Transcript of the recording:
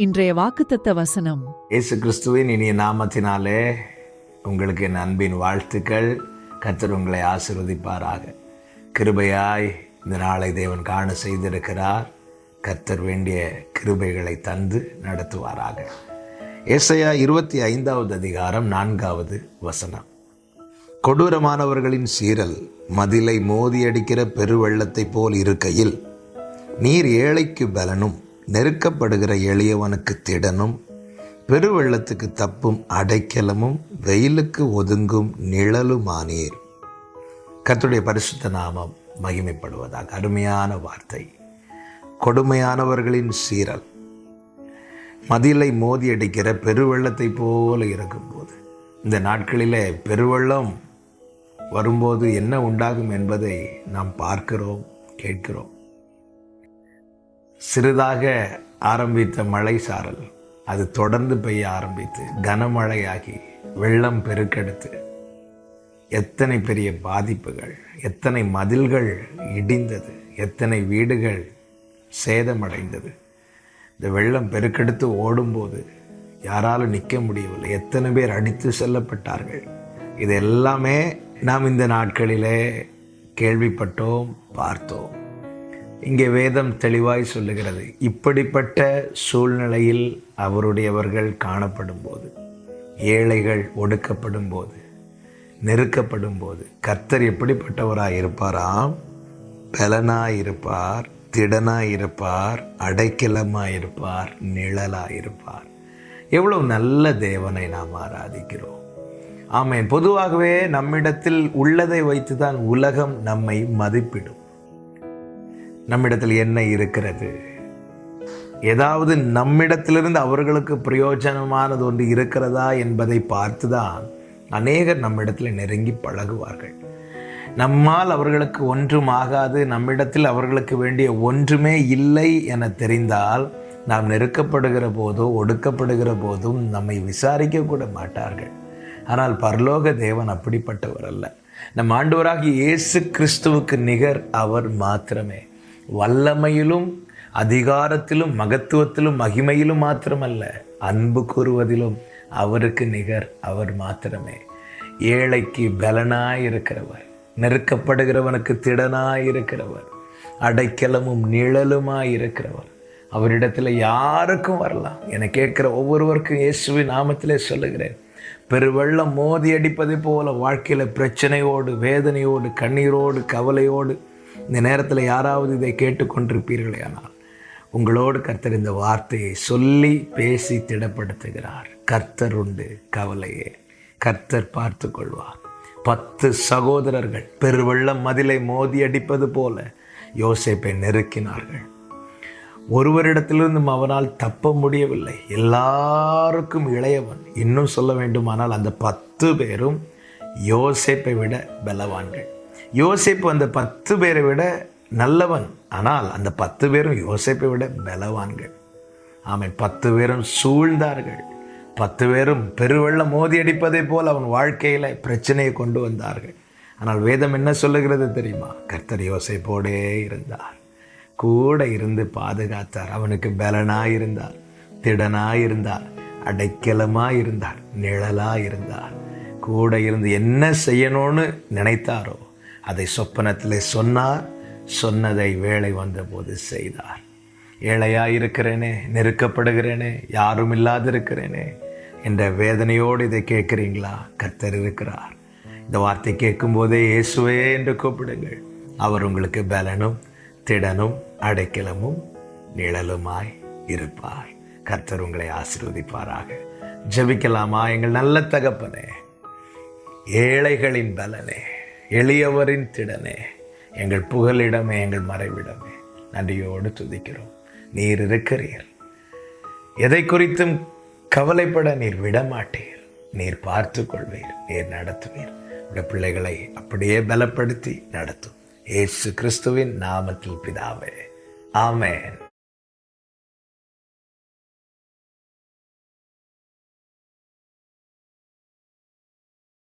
இன்றைய வாக்குத்தத்த வசனம். இயேசு கிறிஸ்துவின் இனிய நாமத்தினாலே உங்களுக்கு என் அன்பின் வாழ்த்துக்கள். கர்த்தர் உங்களை ஆசிர்வதிப்பாராக. கிருபையாய் இந்த நாளை தேவன் காண செய்திருக்கிறார். கர்த்தர் வேண்டிய கிருபைகளை தந்து நடத்துவாராக. ஏசையா இருபத்தி ஐந்தாவது அதிகாரம் நான்காவது வசனம். கொடூரமானவர்களின் சீரல் மதிலை மோதியடிக்கிற பெருவெள்ளத்தைப் போல் இருக்கையில் நீர் ஏழைக்கு பலனும் நெருக்கப்படுகிற எளியவனுக்கு திடனும் பெருவெள்ளத்துக்கு தப்பும் அடைக்கலமும் வெயிலுக்கு ஒதுங்கும் நிழலுமானீர். கத்துடைய பரிசுத்த நாமம் மகிமைப்படுவதாக. அருமையான வார்த்தை. கொடுமையானவர்களின் சீரல். மதிலை மோதி அடிக்கிற பெருவெள்ளத்தை போல இருக்கும்போது இந்த நாட்களிலே பெருவெள்ளம் வரும்போது என்ன உண்டாகும் என்பதை நாம் பார்க்கிறோம் கேட்கிறோம். சிறிதாக ஆரம்பித்த மழை சாரல் அது தொடர்ந்து பெய்ய ஆரம்பித்து கனமழையாகி வெள்ளம் பெருக்கெடுத்து எத்தனை பெரிய பாதிப்புகள் எத்தனை மதில்கள் இடிந்தது எத்தனை வீடுகள் சேதமடைந்தது. இந்த வெள்ளம் பெருக்கெடுத்து ஓடும்போது யாராலும் நிற்க முடியவில்லை. எத்தனை பேர் அடித்து செல்லப்பட்டார்கள். இது எல்லாமே நாம் இந்த நாட்களிலே கேள்விப்பட்டோம் பார்த்தோம். இங்கே வேதம் தெளிவாய் சொல்லுகிறது. இப்படிப்பட்ட சூழ்நிலையில் அவருடையவர்கள் காணப்படும் போது ஏழைகள் ஒடுக்கப்படும் போது நெருக்கப்படும் போது கர்த்தர் எப்படிப்பட்டவராக இருப்பாராம்? பலனாயிருப்பார் இருப்பார் திடனாய் இருப்பார் அடைக்கலமாய் இருப்பார் இருப்பார். எவ்வளவு நல்ல தேவனை நாம் ஆராதிக்கிறோம். ஆமென். பொதுவாகவே நம்மிடத்தில் உள்ளதை வைத்து தான் உலகம் நம்மை மதிப்பிடும். நம்மிடத்தில் என்ன இருக்கிறது? ஏதாவது நம்மிடத்திலிருந்து அவர்களுக்கு பிரயோஜனமானது ஒன்று இருக்கிறதா என்பதை பார்த்து தான் அநேகர் நம்மிடத்தில் நெருங்கி பழகுவார்கள். நம்மால் அவர்களுக்கு ஒன்றும் ஆகாது நம்மிடத்தில் அவர்களுக்கு வேண்டிய ஒன்றுமே இல்லை என தெரிந்தால் நாம் நெருக்கப்படுகிற போதோ ஒடுக்கப்படுகிற போதும் நம்மை விசாரிக்க கூட மாட்டார்கள். ஆனால் பரலோக தேவன் அப்படிப்பட்டவர் அல்ல நம் ஆண்டவராகிய இயேசு கிறிஸ்துவுக்கு நிகர் அவர் மாத்திரமே. வல்லமையிலும் அதிகாரத்திலும் மகத்துவத்திலும் மகிமையிலும் மாத்திரமல்ல அன்பு கூறுவதிலும் அவருக்கு நிகர் அவர் மாத்திரமே. ஏழைக்கு பலனாய் இருக்கிறவர் நெருக்கப்படுகிறவனுக்கு திடனாய் இருக்கிறவர் அடைக்கலமும் நிழலுமாய் இருக்கிறவர் அவரிடத்தில் யாருக்கும் வரலாம். என கேட்குற ஒவ்வொருவருக்கும் இயேசுவின் நாமத்திலே சொல்லுகிறேன். பெருவெள்ளம் மோதி அடிப்பதை போல வாழ்க்கையில் பிரச்சனையோடு வேதனையோடு கண்ணீரோடு கவலையோடு இந்த நேரத்தில் யாராவது இதை கேட்டுக்கொண்டிருப்பீர்களே ஆனால் உங்களோடு கர்த்தர் இந்த வார்த்தையை சொல்லி பேசி திடப்படுத்துகிறார். கர்த்தர் உண்டு கவலையே. கர்த்தர் பார்த்து கொள்வார் பத்து சகோதரர்கள் பெருவெள்ளம் மதிலை மோதி அடிப்பது போல யோசேப்பை நெருக்கினார்கள். ஒருவரிடத்திலிருந்தும் அவனால் தப்ப முடியவில்லை. எல்லாருக்கும் இளையவன். இன்னும் சொல்ல வேண்டுமானால் அந்த பத்து பேரும் யோசேப்பை விட பலவான்கள். யோசிப்பு அந்த பத்து பேரை விட நல்லவன். ஆனால் அந்த பத்து பேரும் யோசிப்பை விட பலவான்கள். ஆமை பத்து பேரும் சூழ்ந்தார்கள். பத்து பேரும் பெருவெள்ளம் மோதி அடிப்பதை போல் அவன் வாழ்க்கையில் பிரச்சனையை கொண்டு வந்தார்கள். ஆனால் வேதம் என்ன சொல்லுகிறது தெரியுமா? கர்த்தர் யோசைப்போடே இருந்தார். கூட இருந்து பாதுகாத்தார். அவனுக்கு பலனாக இருந்தார். திடனாக இருந்தார். அடைக்கலமாக இருந்தார். நிழலாக இருந்தார். கூட இருந்து என்ன செய்யணும்னு நினைத்தாரோ அதை சொப்பனத்திலே சொன்னார் சொன்னதை வேலை வந்தபோது செய்தார். ஏழையாக இருக்கிறேனே நெருக்கப்படுகிறேனே யாரும் இல்லாதிருக்கிறேனே என்ற வேதனையோடு இதை கேட்குறீங்களா? கத்தர் இருக்கிறார். இந்த வார்த்தை கேட்கும்போதே இயேசுவே என்று கூப்பிடுங்கள். அவர் உங்களுக்கு பலனும் திடனும் அடைக்கலமும் நிழலுமாய் இருப்பார். கர்த்தர் உங்களை ஆசீர்வதிப்பாராக. ஜெபிக்கலாமா? எங்கள் நல்ல தகப்பனே. ஏழைகளின் பலனே. எளியவரின் திடனே. எங்கள் புகலிடமே எங்கள் மறைவிடமே. நன்றியோடு துதிக்கிறோம். நீர் இருக்கிறீர். எதை குறித்தும் கவலைப்பட நீர் விடமாட்டீர். நீர் பார்த்து கொள்வீர் நீர் நடத்துவீர். உடைய பிள்ளைகளை அப்படியே பலப்படுத்தி நடத்தும். ஏசு கிறிஸ்துவின் நாமத்தில் பிதாவே. ஆமேன்.